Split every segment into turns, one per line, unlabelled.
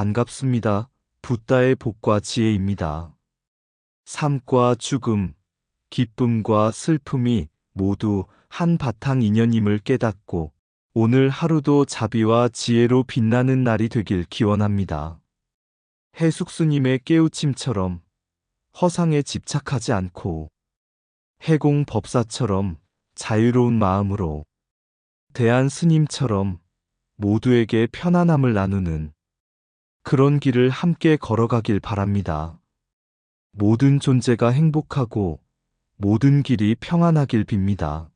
반갑습니다. 붓다의 복과 지혜입니다. 삶과 죽음, 기쁨과 슬픔이 모두 한 바탕 인연임을 깨닫고 오늘 하루도 자비와 지혜로 빛나는 날이 되길 기원합니다. 해숙스님의 깨우침처럼 허상에 집착하지 않고 해공 법사처럼 자유로운 마음으로 대한 스님처럼 모두에게 편안함을 나누는 그런 길을 함께 걸어가길 바랍니다. 모든 존재가 행복하고 모든 길이 평안하길 빕니다.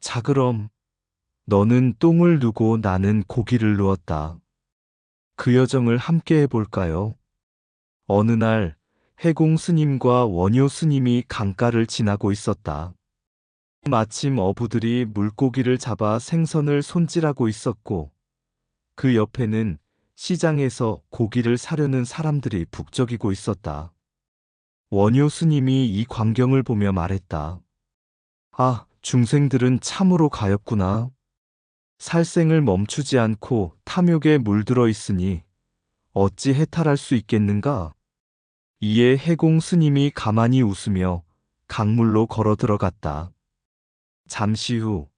자 그럼 너는 똥을 누고 나는 고기를 누었다. 그 여정을 함께 해볼까요? 어느 날 해공 스님과 원효 스님이 강가를 지나고 있었다. 마침 어부들이 물고기를 잡아 생선을 손질하고 있었고 그 옆에는 시장에서 고기를 사려는 사람들이 북적이고 있었다. 원효 스님이 이 광경을 보며 말했다. 아, 중생들은 참으로 가엾구나. 살생을 멈추지 않고 탐욕에 물들어 있으니 어찌 해탈할 수 있겠는가? 이에 해공 스님이 가만히 웃으며 강물로 걸어 들어갔다. 잠시 후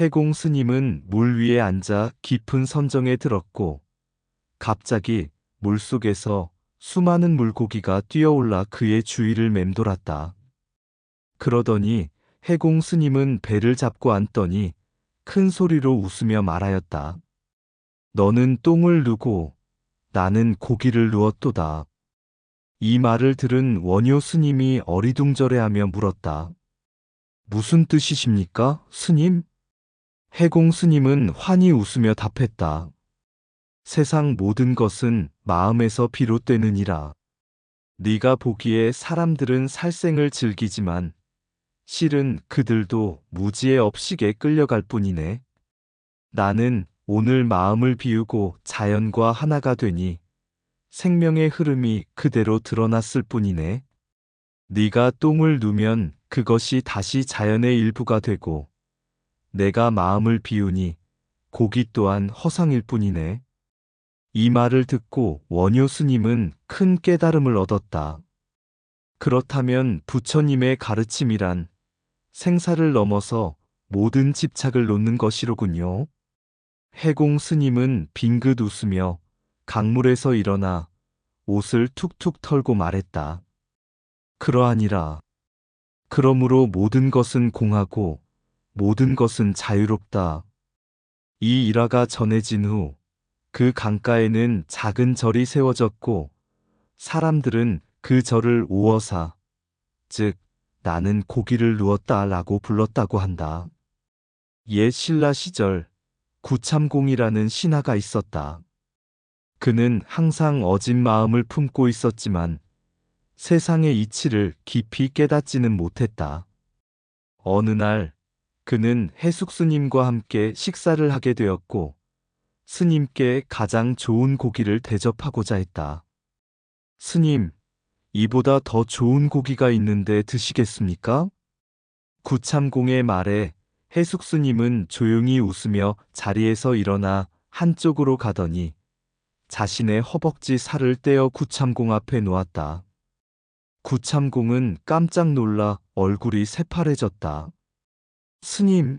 해공 스님은 물 위에 앉아 깊은 선정에 들었고 갑자기 물속에서 수많은 물고기가 뛰어올라 그의 주위를 맴돌았다. 그러더니 해공 스님은 배를 잡고 앉더니 큰 소리로 웃으며 말하였다. 너는 똥을 누고 나는 고기를 누었도다. 이 말을 들은 원효 스님이 어리둥절해하며 물었다. 무슨 뜻이십니까, 스님? 해공 스님은 환히 웃으며 답했다. 세상 모든 것은 마음에서 비롯되느니라. 네가 보기에 사람들은 살생을 즐기지만 실은 그들도 무지의 업식에 끌려갈 뿐이네. 나는 오늘 마음을 비우고 자연과 하나가 되니 생명의 흐름이 그대로 드러났을 뿐이네. 네가 똥을 누면 그것이 다시 자연의 일부가 되고 내가 마음을 비우니 고기 또한 허상일 뿐이네. 이 말을 듣고 원효 스님은 큰 깨달음을 얻었다. 그렇다면 부처님의 가르침이란 생사를 넘어서 모든 집착을 놓는 것이로군요. 해공 스님은 빙긋 웃으며 강물에서 일어나 옷을 툭툭 털고 말했다. 그러하니라. 그러므로 모든 것은 공하고 모든 것은 자유롭다. 이 일화가 전해진 후 그 강가에는 작은 절이 세워졌고 사람들은 그 절을 오어사, 즉 나는 고기를 누었다 라고 불렀다고 한다. 옛 신라 시절 구참공이라는 신하가 있었다. 그는 항상 어진 마음을 품고 있었지만 세상의 이치를 깊이 깨닫지는 못했다. 어느 날 그는 해숙 스님과 함께 식사를 하게 되었고 스님께 가장 좋은 고기를 대접하고자 했다. 스님, 이보다 더 좋은 고기가 있는데 드시겠습니까? 구참공의 말에 해숙 스님은 조용히 웃으며 자리에서 일어나 한쪽으로 가더니 자신의 허벅지 살을 떼어 구참공 앞에 놓았다. 구참공은 깜짝 놀라 얼굴이 새파래졌다. 스님,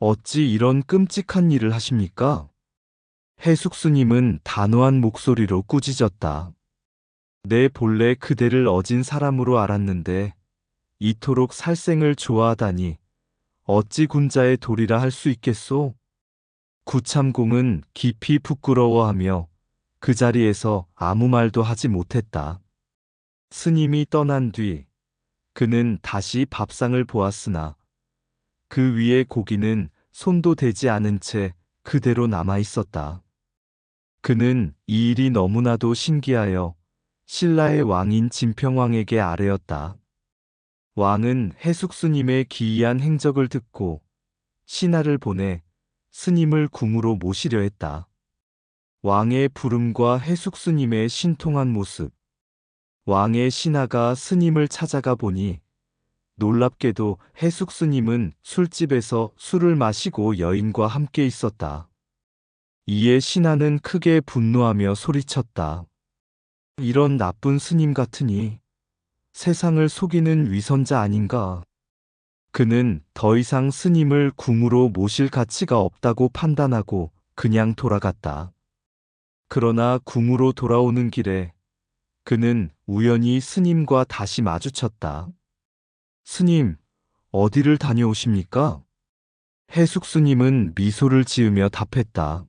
어찌 이런 끔찍한 일을 하십니까? 해숙 스님은 단호한 목소리로 꾸짖었다. 내 본래 그대를 어진 사람으로 알았는데 이토록 살생을 좋아하다니 어찌 군자의 도리라 할 수 있겠소? 구참공은 깊이 부끄러워하며 그 자리에서 아무 말도 하지 못했다. 스님이 떠난 뒤 그는 다시 밥상을 보았으나 그 위에 고기는 손도 대지 않은 채 그대로 남아 있었다. 그는 이 일이 너무나도 신기하여 신라의 왕인 진평왕에게 아뢰었다. 왕은 해숙 스님의 기이한 행적을 듣고 신하를 보내 스님을 궁으로 모시려 했다. 왕의 부름과 해숙 스님의 신통한 모습. 왕의 신하가 스님을 찾아가 보니 놀랍게도 해숙 스님은 술집에서 술을 마시고 여인과 함께 있었다. 이에 신하는 크게 분노하며 소리쳤다. 이런 나쁜 스님 같으니 세상을 속이는 위선자 아닌가. 그는 더 이상 스님을 궁으로 모실 가치가 없다고 판단하고 그냥 돌아갔다. 그러나 궁으로 돌아오는 길에 그는 우연히 스님과 다시 마주쳤다. 스님, 어디를 다녀오십니까? 해숙 스님은 미소를 지으며 답했다.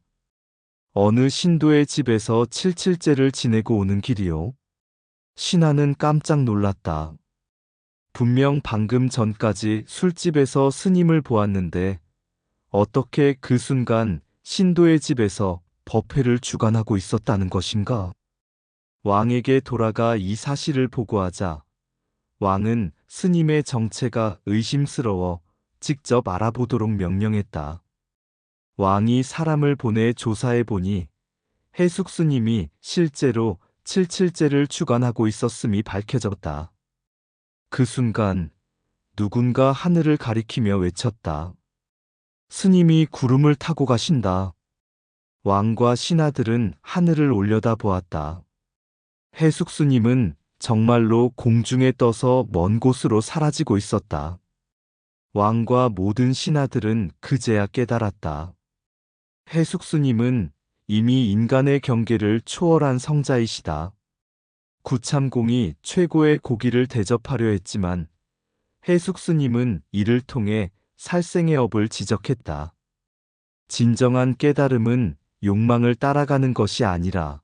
어느 신도의 집에서 칠칠째를 지내고 오는 길이요. 신하는 깜짝 놀랐다. 분명 방금 전까지 술집에서 스님을 보았는데 어떻게 그 순간 신도의 집에서 법회를 주관하고 있었다는 것인가? 왕에게 돌아가 이 사실을 보고하자 왕은 스님의 정체가 의심스러워 직접 알아보도록 명령했다. 왕이 사람을 보내 조사해 보니 해숙 스님이 실제로 칠칠제를 주관하고 있었음이 밝혀졌다. 그 순간 누군가 하늘을 가리키며 외쳤다. 스님이 구름을 타고 가신다. 왕과 신하들은 하늘을 올려다 보았다. 해숙 스님은 정말로 공중에 떠서 먼 곳으로 사라지고 있었다. 왕과 모든 신하들은 그제야 깨달았다. 해숙 스님은 이미 인간의 경계를 초월한 성자이시다. 구참공이 최고의 고기를 대접하려 했지만 해숙 스님은 이를 통해 살생의 업을 지적했다. 진정한 깨달음은 욕망을 따라가는 것이 아니라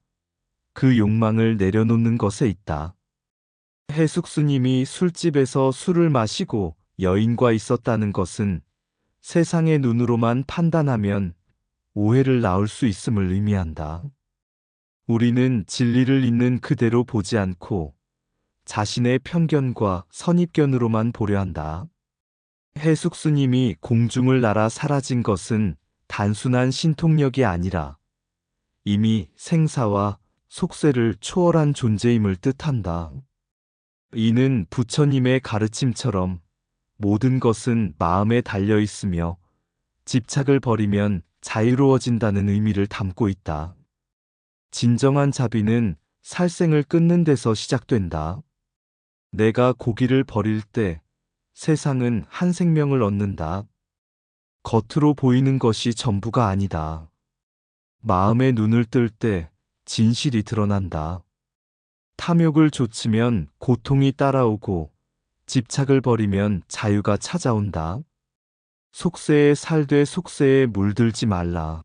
그 욕망을 내려놓는 것에 있다. 해숙 스님이 술집에서 술을 마시고 여인과 있었다는 것은 세상의 눈으로만 판단하면 오해를 낳을 수 있음을 의미한다. 우리는 진리를 있는 그대로 보지 않고 자신의 편견과 선입견으로만 보려 한다. 해숙 스님이 공중을 날아 사라진 것은 단순한 신통력이 아니라 이미 생사와 속세를 초월한 존재임을 뜻한다. 이는 부처님의 가르침처럼 모든 것은 마음에 달려 있으며 집착을 버리면 자유로워진다는 의미를 담고 있다. 진정한 자비는 살생을 끊는 데서 시작된다. 내가 고기를 버릴 때 세상은 한 생명을 얻는다. 겉으로 보이는 것이 전부가 아니다. 마음의 눈을 뜰 때 진실이 드러난다. 탐욕을 좇으면 고통이 따라오고 집착을 버리면 자유가 찾아온다. 속세에 살되 속세에 물들지 말라.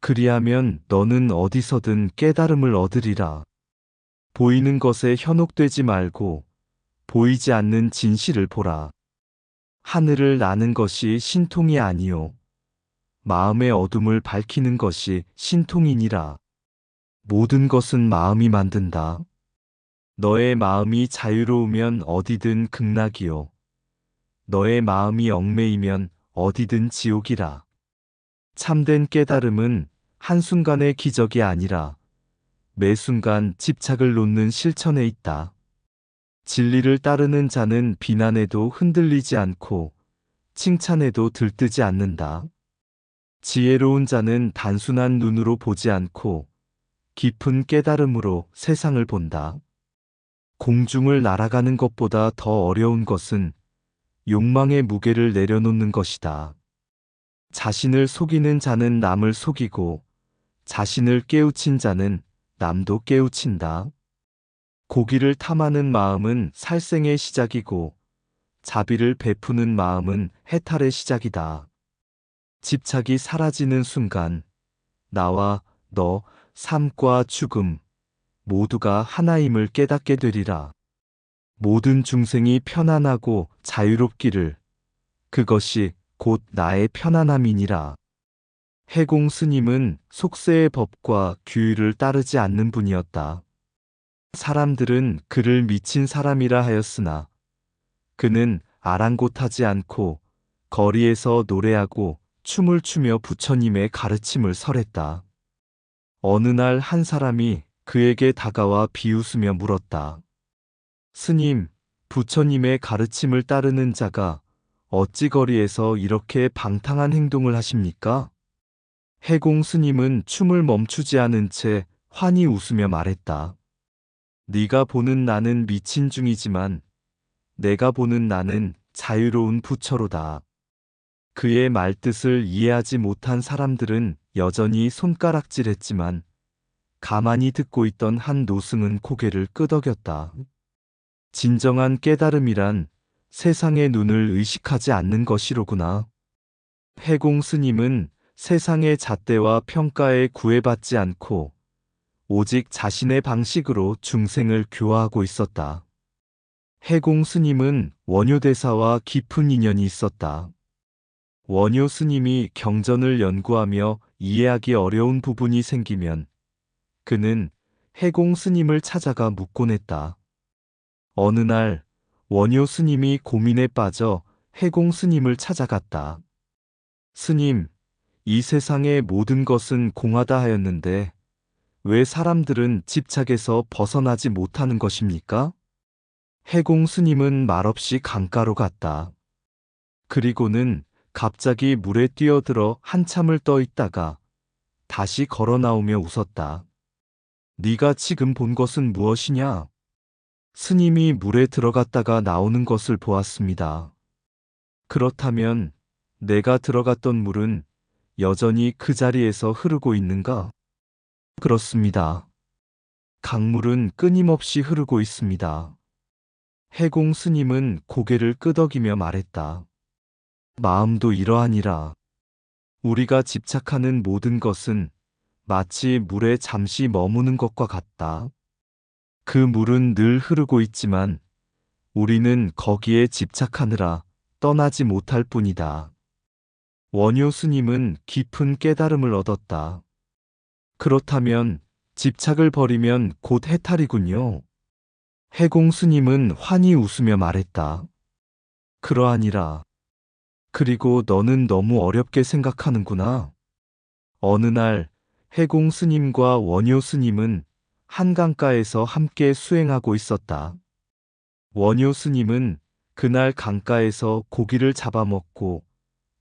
그리하면 너는 어디서든 깨달음을 얻으리라. 보이는 것에 현혹되지 말고 보이지 않는 진실을 보라. 하늘을 나는 것이 신통이 아니요. 마음의 어둠을 밝히는 것이 신통이니라. 모든 것은 마음이 만든다. 너의 마음이 자유로우면 어디든 극락이요. 너의 마음이 얽매이면 어디든 지옥이라. 참된 깨달음은 한순간의 기적이 아니라 매 순간 집착을 놓는 실천에 있다. 진리를 따르는 자는 비난에도 흔들리지 않고 칭찬에도 들뜨지 않는다. 지혜로운 자는 단순한 눈으로 보지 않고 깊은 깨달음으로 세상을 본다. 공중을 날아가는 것보다 더 어려운 것은 욕망의 무게를 내려놓는 것이다. 자신을 속이는 자는 남을 속이고 자신을 깨우친 자는 남도 깨우친다. 고기를 탐하는 마음은 살생의 시작이고 자비를 베푸는 마음은 해탈의 시작이다. 집착이 사라지는 순간 나와 너, 삶과 죽음 모두가 하나임을 깨닫게 되리라. 모든 중생이 편안하고 자유롭기를 그것이 곧 나의 편안함이니라. 해공 스님은 속세의 법과 규율을 따르지 않는 분이었다. 사람들은 그를 미친 사람이라 하였으나 그는 아랑곳하지 않고 거리에서 노래하고 춤을 추며 부처님의 가르침을 설했다. 어느 날 한 사람이 그에게 다가와 비웃으며 물었다. 스님, 부처님의 가르침을 따르는 자가 어찌 거리에서 이렇게 방탕한 행동을 하십니까? 해공 스님은 춤을 멈추지 않은 채 환히 웃으며 말했다. 네가 보는 나는 미친 중이지만 내가 보는 나는 자유로운 부처로다. 그의 말뜻을 이해하지 못한 사람들은 여전히 손가락질했지만 가만히 듣고 있던 한 노승은 고개를 끄덕였다. 진정한 깨달음이란 세상의 눈을 의식하지 않는 것이로구나. 해공 스님은 세상의 잣대와 평가에 구애받지 않고 오직 자신의 방식으로 중생을 교화하고 있었다. 해공 스님은 원효 대사와 깊은 인연이 있었다. 원효 스님이 경전을 연구하며 이해하기 어려운 부분이 생기면 그는 해공 스님을 찾아가 묻곤 했다. 어느 날 원효 스님이 고민에 빠져 해공 스님을 찾아갔다. 스님, 이 세상의 모든 것은 공하다 하였는데 왜 사람들은 집착에서 벗어나지 못하는 것입니까? 해공 스님은 말없이 강가로 갔다. 그리고는 갑자기 물에 뛰어들어 한참을 떠 있다가 다시 걸어 나오며 웃었다. 네가 지금 본 것은 무엇이냐? 스님이 물에 들어갔다가 나오는 것을 보았습니다. 그렇다면 내가 들어갔던 물은 여전히 그 자리에서 흐르고 있는가? 그렇습니다. 강물은 끊임없이 흐르고 있습니다. 해공 스님은 고개를 끄덕이며 말했다. 마음도 이러하니라. 우리가 집착하는 모든 것은 마치 물에 잠시 머무는 것과 같다. 그 물은 늘 흐르고 있지만 우리는 거기에 집착하느라 떠나지 못할 뿐이다. 원효 스님은 깊은 깨달음을 얻었다. 그렇다면 집착을 버리면 곧 해탈이군요. 해공 스님은 환히 웃으며 말했다. 그러하니라. 그리고 너는 너무 어렵게 생각하는구나. 어느 날 해공 스님과 원효 스님은 한강가에서 함께 수행하고 있었다. 원효 스님은 그날 강가에서 고기를 잡아먹고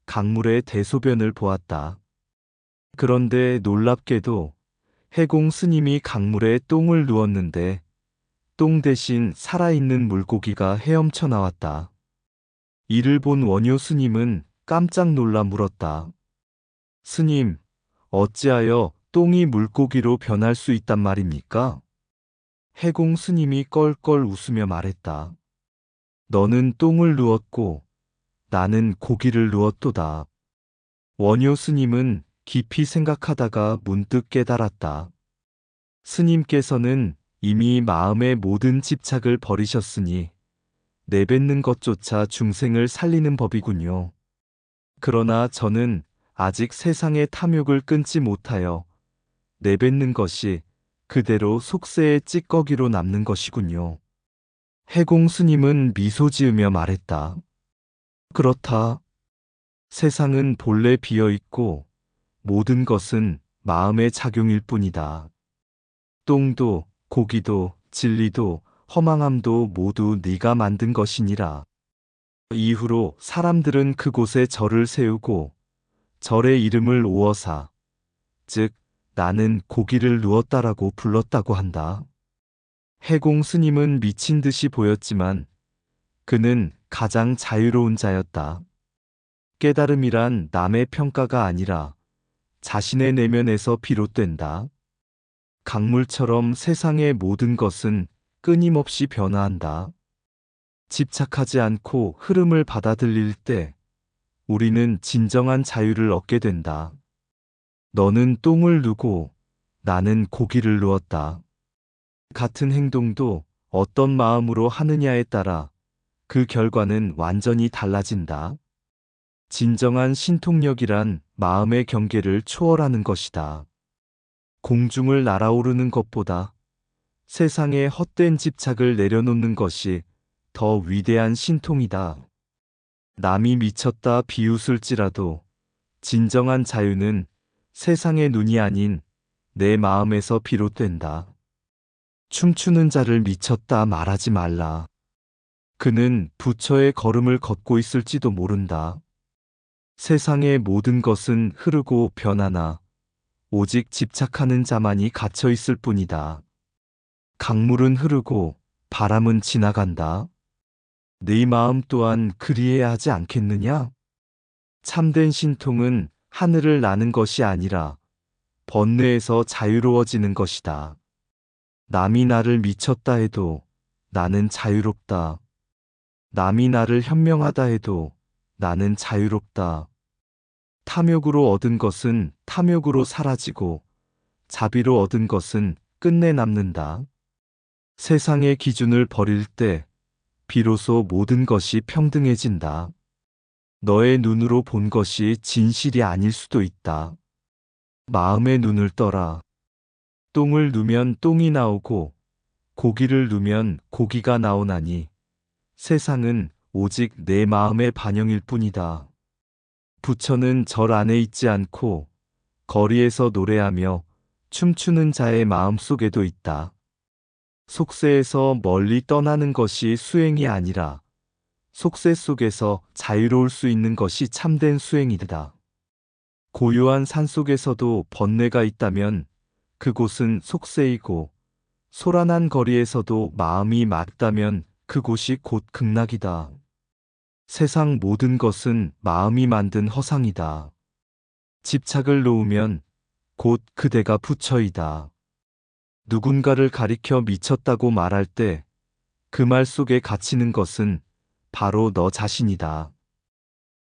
강물에 대소변을 보았다. 그런데 놀랍게도 해공 스님이 강물에 똥을 누웠는데 똥 대신 살아있는 물고기가 헤엄쳐 나왔다. 이를 본 원효 스님은 깜짝 놀라 물었다. 스님, 어찌하여 똥이 물고기로 변할 수 있단 말입니까? 해공 스님이 껄껄 웃으며 말했다. 너는 똥을 누웠고 나는 고기를 누웠도다. 원효 스님은 깊이 생각하다가 문득 깨달았다. 스님께서는 이미 마음의 모든 집착을 버리셨으니 내뱉는 것조차 중생을 살리는 법이군요. 그러나 저는 아직 세상의 탐욕을 끊지 못하여 내뱉는 것이 그대로 속세의 찌꺼기로 남는 것이군요. 해공 스님은 미소 지으며 말했다. 그렇다. 세상은 본래 비어 있고 모든 것은 마음의 작용일 뿐이다. 똥도 고기도 진리도 허망함도 모두 네가 만든 것이니라. 이후로 사람들은 그곳에 절을 세우고 절의 이름을 오어사, 즉 나는 고기를 누웠다라고 불렀다고 한다. 해공 스님은 미친 듯이 보였지만 그는 가장 자유로운 자였다. 깨달음이란 남의 평가가 아니라 자신의 내면에서 비롯된다. 강물처럼 세상의 모든 것은 끊임없이 변화한다. 집착하지 않고 흐름을 받아들일 때 우리는 진정한 자유를 얻게 된다. 너는 똥을 누고 나는 고기를 누었다. 같은 행동도 어떤 마음으로 하느냐에 따라 그 결과는 완전히 달라진다. 진정한 신통력이란 마음의 경계를 초월하는 것이다. 공중을 날아오르는 것보다 세상에 헛된 집착을 내려놓는 것이 더 위대한 신통이다. 남이 미쳤다 비웃을지라도 진정한 자유는 세상의 눈이 아닌 내 마음에서 비롯된다. 춤추는 자를 미쳤다 말하지 말라. 그는 부처의 걸음을 걷고 있을지도 모른다. 세상의 모든 것은 흐르고 변하나 오직 집착하는 자만이 갇혀 있을 뿐이다. 강물은 흐르고 바람은 지나간다. 네 마음 또한 그리해야 하지 않겠느냐? 참된 신통은 하늘을 나는 것이 아니라 번뇌에서 자유로워지는 것이다. 남이 나를 미쳤다 해도 나는 자유롭다. 남이 나를 현명하다 해도 나는 자유롭다. 탐욕으로 얻은 것은 탐욕으로 사라지고 자비로 얻은 것은 끝내 남는다. 세상의 기준을 버릴 때 비로소 모든 것이 평등해진다. 너의 눈으로 본 것이 진실이 아닐 수도 있다. 마음의 눈을 떠라. 똥을 누면 똥이 나오고 고기를 누면 고기가 나오나니 세상은 오직 내 마음의 반영일 뿐이다. 부처는 절 안에 있지 않고 거리에서 노래하며 춤추는 자의 마음 속에도 있다. 속세에서 멀리 떠나는 것이 수행이 아니라 속세 속에서 자유로울 수 있는 것이 참된 수행이다. 고요한 산 속에서도 번뇌가 있다면 그곳은 속세이고 소란한 거리에서도 마음이 맑다면 그곳이 곧 극락이다. 세상 모든 것은 마음이 만든 허상이다. 집착을 놓으면 곧 그대가 부처이다. 누군가를 가리켜 미쳤다고 말할 때 그 말 속에 갇히는 것은 바로 너 자신이다.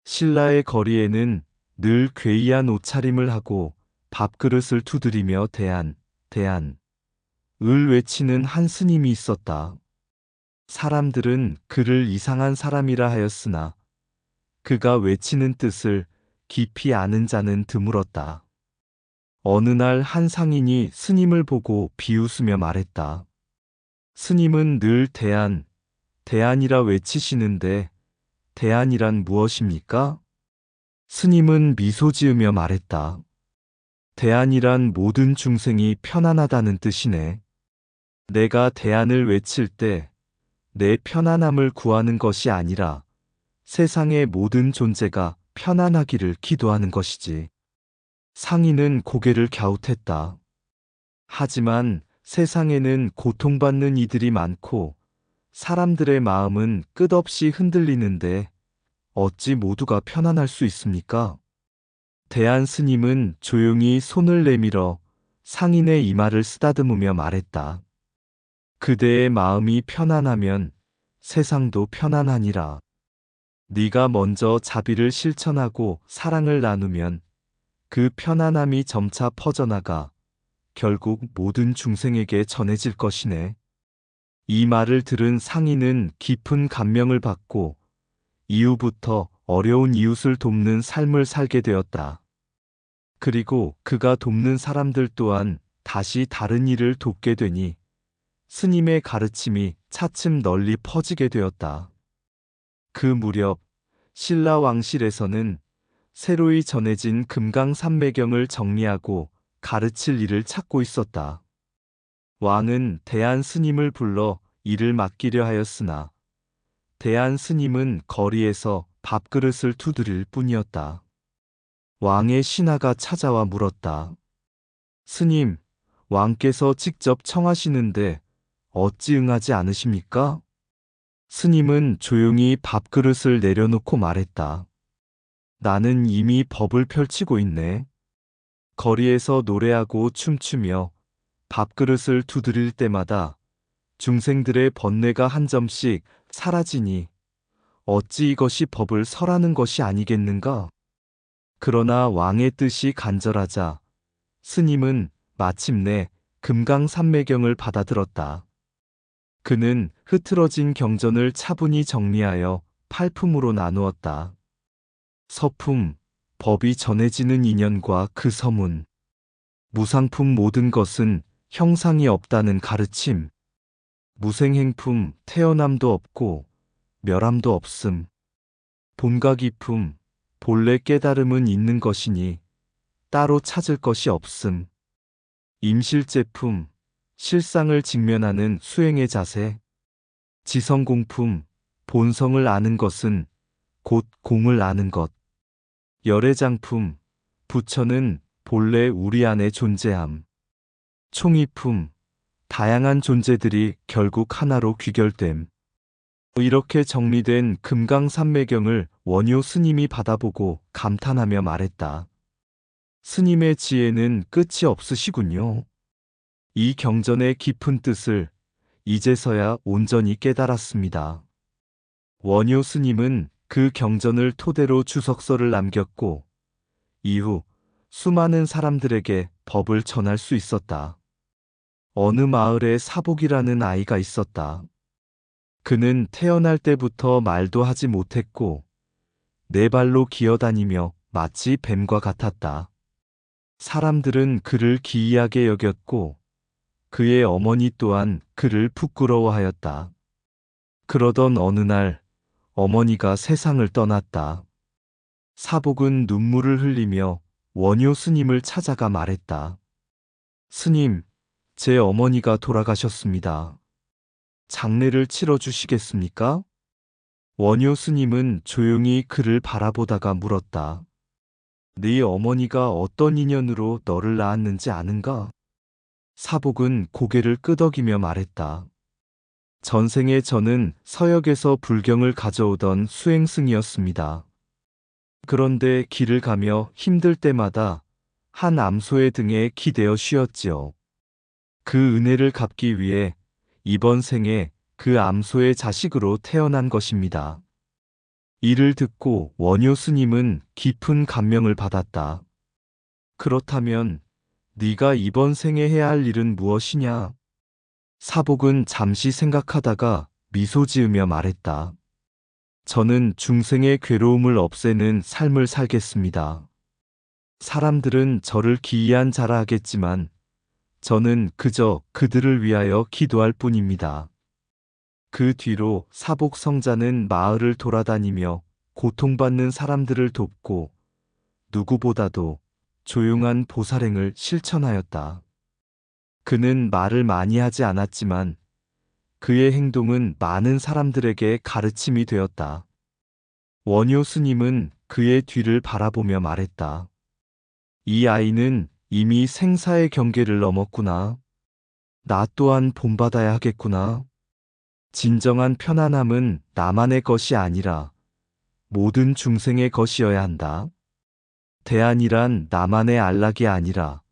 신라의 거리에는 늘 괴이한 옷차림을 하고 밥그릇을 두드리며 대한, 대한, 을 외치는 한 스님이 있었다. 사람들은 그를 이상한 사람이라 하였으나 그가 외치는 뜻을 깊이 아는 자는 드물었다. 어느 날 한 상인이 스님을 보고 비웃으며 말했다. 스님은 늘 대안, 대안이라 외치시는데 대안이란 무엇입니까? 스님은 미소 지으며 말했다. 대안이란 모든 중생이 편안하다는 뜻이네. 내가 대안을 외칠 때 내 편안함을 구하는 것이 아니라 세상의 모든 존재가 편안하기를 기도하는 것이지. 상인은 고개를 갸웃했다. 하지만 세상에는 고통받는 이들이 많고 사람들의 마음은 끝없이 흔들리는데 어찌 모두가 편안할 수 있습니까? 대한 스님은 조용히 손을 내밀어 상인의 이마를 쓰다듬으며 말했다. 그대의 마음이 편안하면 세상도 편안하니라. 네가 먼저 자비를 실천하고 사랑을 나누면 그 편안함이 점차 퍼져나가 결국 모든 중생에게 전해질 것이네. 이 말을 들은 상인은 깊은 감명을 받고 이후부터 어려운 이웃을 돕는 삶을 살게 되었다. 그리고 그가 돕는 사람들 또한 다시 다른 일을 돕게 되니 스님의 가르침이 차츰 널리 퍼지게 되었다. 그 무렵 신라 왕실에서는 새로이 전해진 금강 산매경을 정리하고 가르칠 일을 찾고 있었다. 왕은 대한 스님을 불러 일을 맡기려 하였으나 대한 스님은 거리에서 밥그릇을 두드릴 뿐이었다. 왕의 신하가 찾아와 물었다. 스님, 왕께서 직접 청하시는데 어찌 응하지 않으십니까? 스님은 조용히 밥그릇을 내려놓고 말했다. 나는 이미 법을 펼치고 있네. 거리에서 노래하고 춤추며 밥그릇을 두드릴 때마다 중생들의 번뇌가 한 점씩 사라지니 어찌 이것이 법을 설하는 것이 아니겠는가? 그러나 왕의 뜻이 간절하자 스님은 마침내 금강산매경을 받아들었다. 그는 흐트러진 경전을 차분히 정리하여 팔품으로 나누었다. 서품, 법이 전해지는 인연과 그 서문. 무상품 모든 것은 형상이 없다는 가르침. 무생행품, 태어남도 없고 멸함도 없음. 본가기품, 본래 깨달음은 있는 것이니 따로 찾을 것이 없음. 임실제품, 실상을 직면하는 수행의 자세. 지성공품, 본성을 아는 것은 곧 공을 아는 것. 열애장품, 부처는 본래 우리 안에 존재함. 총이품, 다양한 존재들이 결국 하나로 귀결됨. 이렇게 정리된 금강산매경을 원효 스님이 받아보고 감탄하며 말했다. 스님의 지혜는 끝이 없으시군요. 이 경전의 깊은 뜻을 이제서야 온전히 깨달았습니다. 원효 스님은 그 경전을 토대로 주석서를 남겼고, 이후 수많은 사람들에게 법을 전할 수 있었다. 어느 마을에 사복이라는 아이가 있었다. 그는 태어날 때부터 말도 하지 못했고, 네 발로 기어다니며 마치 뱀과 같았다. 사람들은 그를 기이하게 여겼고, 그의 어머니 또한 그를 부끄러워하였다. 그러던 어느 날, 어머니가 세상을 떠났다. 사복은 눈물을 흘리며 원효 스님을 찾아가 말했다. 스님, 제 어머니가 돌아가셨습니다. 장례를 치러 주시겠습니까? 원효 스님은 조용히 그를 바라보다가 물었다. 네 어머니가 어떤 인연으로 너를 낳았는지 아는가? 사복은 고개를 끄덕이며 말했다. 전생에 저는 서역에서 불경을 가져오던 수행승이었습니다. 그런데 길을 가며 힘들 때마다 한 암소의 등에 기대어 쉬었지요. 그 은혜를 갚기 위해 이번 생에 그 암소의 자식으로 태어난 것입니다. 이를 듣고 원효 스님은 깊은 감명을 받았다. 그렇다면 네가 이번 생에 해야 할 일은 무엇이냐? 사복은 잠시 생각하다가 미소 지으며 말했다. 저는 중생의 괴로움을 없애는 삶을 살겠습니다. 사람들은 저를 기이한 자라 하겠지만 저는 그저 그들을 위하여 기도할 뿐입니다. 그 뒤로 사복 성자는 마을을 돌아다니며 고통받는 사람들을 돕고 누구보다도 조용한 보살행을 실천하였다. 그는 말을 많이 하지 않았지만 그의 행동은 많은 사람들에게 가르침이 되었다. 원효 스님은 그의 뒤를 바라보며 말했다. 이 아이는 이미 생사의 경계를 넘었구나. 나 또한 본받아야 하겠구나. 진정한 편안함은 나만의 것이 아니라 모든 중생의 것이어야 한다. 대안이란 나만의 안락이 아니라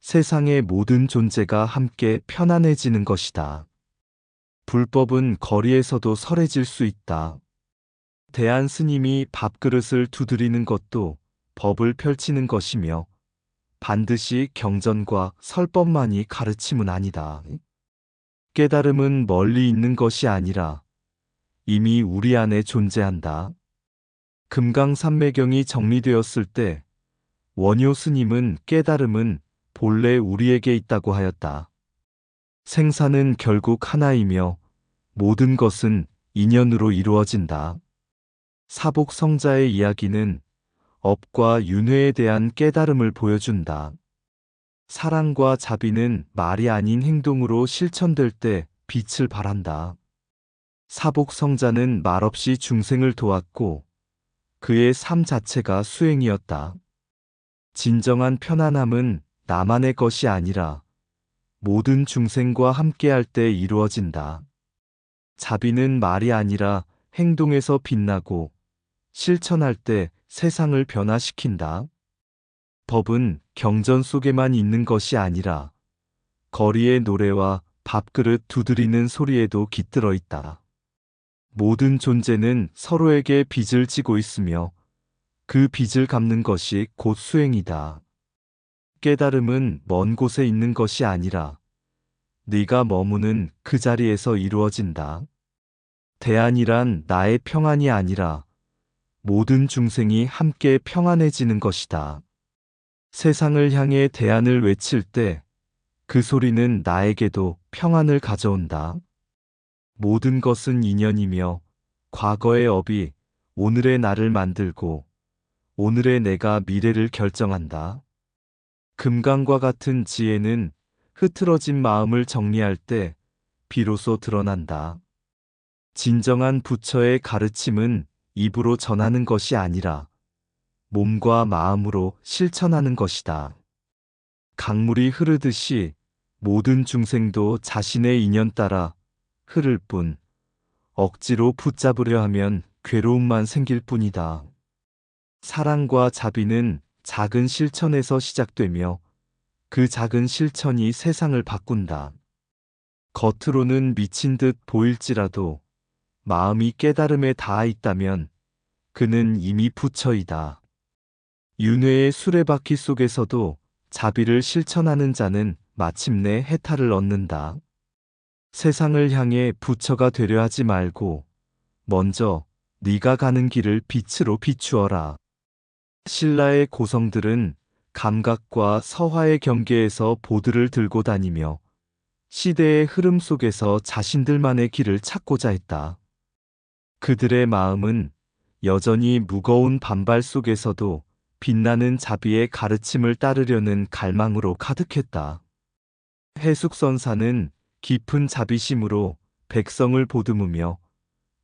세상의 모든 존재가 함께 편안해지는 것이다. 불법은 거리에서도 설해질 수 있다. 대한 스님이 밥그릇을 두드리는 것도 법을 펼치는 것이며 반드시 경전과 설법만이 가르침은 아니다. 깨달음은 멀리 있는 것이 아니라 이미 우리 안에 존재한다. 금강산매경이 정리되었을 때 원효 스님은 깨달음은 본래 우리에게 있다고 하였다. 생사는 결국 하나이며 모든 것은 인연으로 이루어진다. 사복 성자의 이야기는 업과 윤회에 대한 깨달음을 보여준다. 사랑과 자비는 말이 아닌 행동으로 실천될 때 빛을 발한다. 사복 성자는 말없이 중생을 도왔고 그의 삶 자체가 수행이었다. 진정한 편안함은 나만의 것이 아니라 모든 중생과 함께할 때 이루어진다. 자비는 말이 아니라 행동에서 빛나고 실천할 때 세상을 변화시킨다. 법은 경전 속에만 있는 것이 아니라 거리의 노래와 밥그릇 두드리는 소리에도 깃들어 있다. 모든 존재는 서로에게 빚을 지고 있으며 그 빚을 갚는 것이 곧 수행이다. 깨달음은 먼 곳에 있는 것이 아니라 네가 머무는 그 자리에서 이루어진다. 대안이란 나의 평안이 아니라 모든 중생이 함께 평안해지는 것이다. 세상을 향해 대안을 외칠 때 그 소리는 나에게도 평안을 가져온다. 모든 것은 인연이며 과거의 업이 오늘의 나를 만들고 오늘의 내가 미래를 결정한다. 금강과 같은 지혜는 흐트러진 마음을 정리할 때 비로소 드러난다. 진정한 부처의 가르침은 입으로 전하는 것이 아니라 몸과 마음으로 실천하는 것이다. 강물이 흐르듯이 모든 중생도 자신의 인연 따라 흐를 뿐 억지로 붙잡으려 하면 괴로움만 생길 뿐이다. 사랑과 자비는 작은 실천에서 시작되며 그 작은 실천이 세상을 바꾼다. 겉으로는 미친 듯 보일지라도 마음이 깨달음에 닿아 있다면 그는 이미 부처이다. 윤회의 수레바퀴 속에서도 자비를 실천하는 자는 마침내 해탈을 얻는다. 세상을 향해 부처가 되려 하지 말고 먼저 네가 가는 길을 빛으로 비추어라. 신라의 고성들은 감각과 서화의 경계에서 보드를 들고 다니며 시대의 흐름 속에서 자신들만의 길을 찾고자 했다. 그들의 마음은 여전히 무거운 반발 속에서도 빛나는 자비의 가르침을 따르려는 갈망으로 가득했다. 해숙선사는 깊은 자비심으로 백성을 보듬으며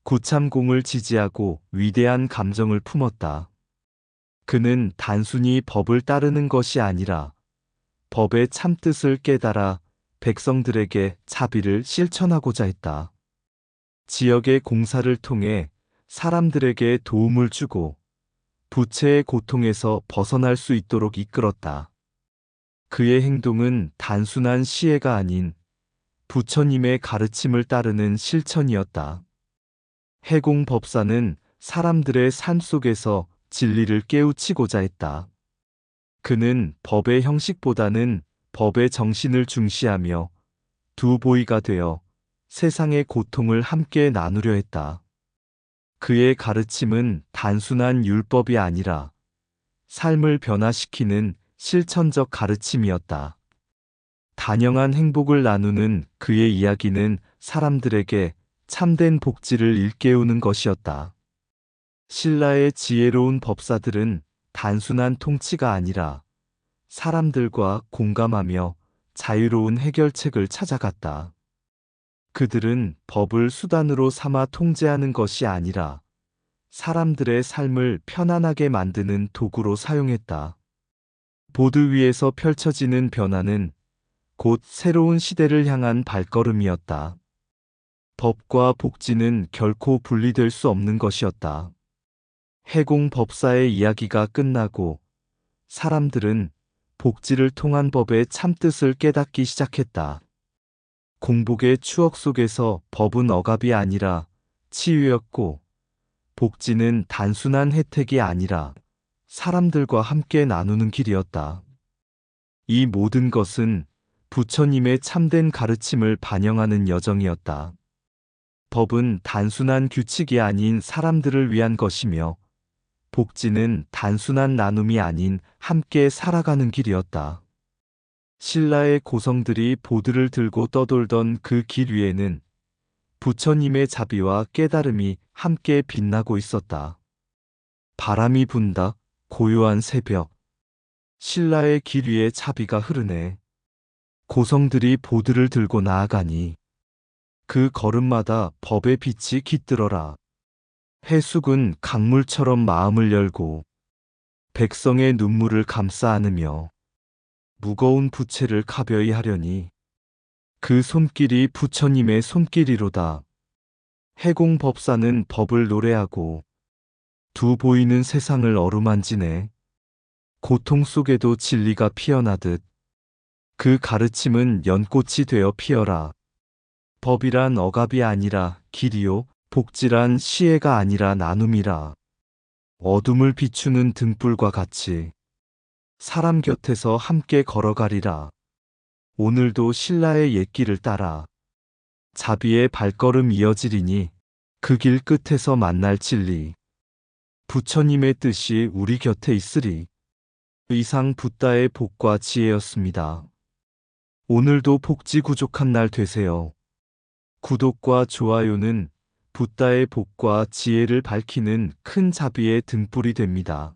구참공을 지지하고 위대한 감정을 품었다. 그는 단순히 법을 따르는 것이 아니라 법의 참뜻을 깨달아 백성들에게 자비를 실천하고자 했다. 지역의 공사를 통해 사람들에게 도움을 주고 부채의 고통에서 벗어날 수 있도록 이끌었다. 그의 행동은 단순한 시혜가 아닌 부처님의 가르침을 따르는 실천이었다. 해공 법사는 사람들의 삶 속에서 진리를 깨우치고자 했다. 그는 법의 형식보다는 법의 정신을 중시하며 두 보이가 되어 세상의 고통을 함께 나누려 했다. 그의 가르침은 단순한 율법이 아니라 삶을 변화시키는 실천적 가르침이었다. 단영한 행복을 나누는 그의 이야기는 사람들에게 참된 복지를 일깨우는 것이었다. 신라의 지혜로운 법사들은 단순한 통치가 아니라 사람들과 공감하며 자유로운 해결책을 찾아갔다. 그들은 법을 수단으로 삼아 통제하는 것이 아니라 사람들의 삶을 편안하게 만드는 도구로 사용했다. 보드 위에서 펼쳐지는 변화는 곧 새로운 시대를 향한 발걸음이었다. 법과 복지는 결코 분리될 수 없는 것이었다. 해공 법사의 이야기가 끝나고 사람들은 복지를 통한 법의 참뜻을 깨닫기 시작했다. 공복의 추억 속에서 법은 억압이 아니라 치유였고 복지는 단순한 혜택이 아니라 사람들과 함께 나누는 길이었다. 이 모든 것은 부처님의 참된 가르침을 반영하는 여정이었다. 법은 단순한 규칙이 아닌 사람들을 위한 것이며 복지는 단순한 나눔이 아닌 함께 살아가는 길이었다. 신라의 고성들이 보드를 들고 떠돌던 그 길 위에는 부처님의 자비와 깨달음이 함께 빛나고 있었다. 바람이 분다, 고요한 새벽. 신라의 길 위에 자비가 흐르네. 고성들이 보드를 들고 나아가니 그 걸음마다 법의 빛이 깃들어라. 해숙은 강물처럼 마음을 열고 백성의 눈물을 감싸 안으며 무거운 부채를 가벼이 하려니 그 손길이 부처님의 손길이로다. 해공법사는 법을 노래하고 두 보이는 세상을 어루만지네. 고통 속에도 진리가 피어나듯 그 가르침은 연꽃이 되어 피어라. 법이란 억압이 아니라 길이요, 복지란 시혜가 아니라 나눔이라. 어둠을 비추는 등불과 같이 사람 곁에서 함께 걸어가리라. 오늘도 신라의 옛길을 따라 자비의 발걸음 이어지리니 그 길 끝에서 만날 진리. 부처님의 뜻이 우리 곁에 있으리. 이상 붓다의 복과 지혜였습니다. 오늘도 복지 구족한 날 되세요. 구독과 좋아요는 붓다의 복과 지혜를 밝히는 큰 자비의 등불이 됩니다.